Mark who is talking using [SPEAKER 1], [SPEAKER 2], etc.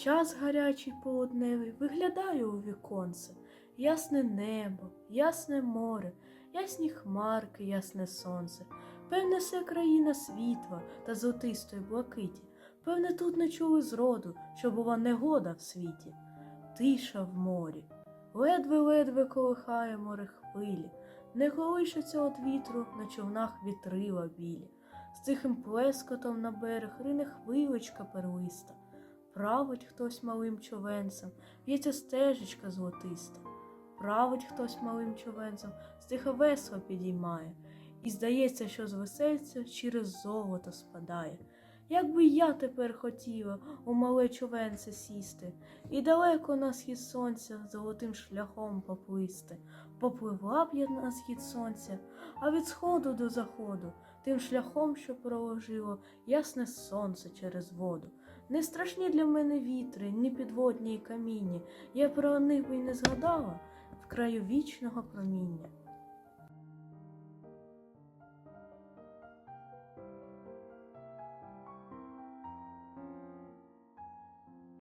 [SPEAKER 1] Час гарячий полудневий виглядаю у віконце. Ясне небо, ясне море, ясні хмарки, ясне сонце. Певне, все країна світла та золотистої блакиті. Певне, тут не чули зроду, що була негода в світі. Тиша в морі, ледве-ледве колихає море хвилі, не колишеться от вітру на човнах вітрила білі. З тихим плескотом на берег рине хвилечка перлиста. Править хтось малим човенцем, в'ється стежечка золотиста. Править хтось малим човенцем, стиха весело підіймає, і здається, що з весельця через золото спадає. Як би я тепер хотіла у мале човенце сісти, і далеко на схід сонця золотим шляхом поплисти. Попливла б я на схід сонця, а від сходу до заходу, тим шляхом, що проложило ясне сонце через воду. Не страшні для мене вітри, ні підводні й каміння, я про них би й не згадала в краю вічного проміння.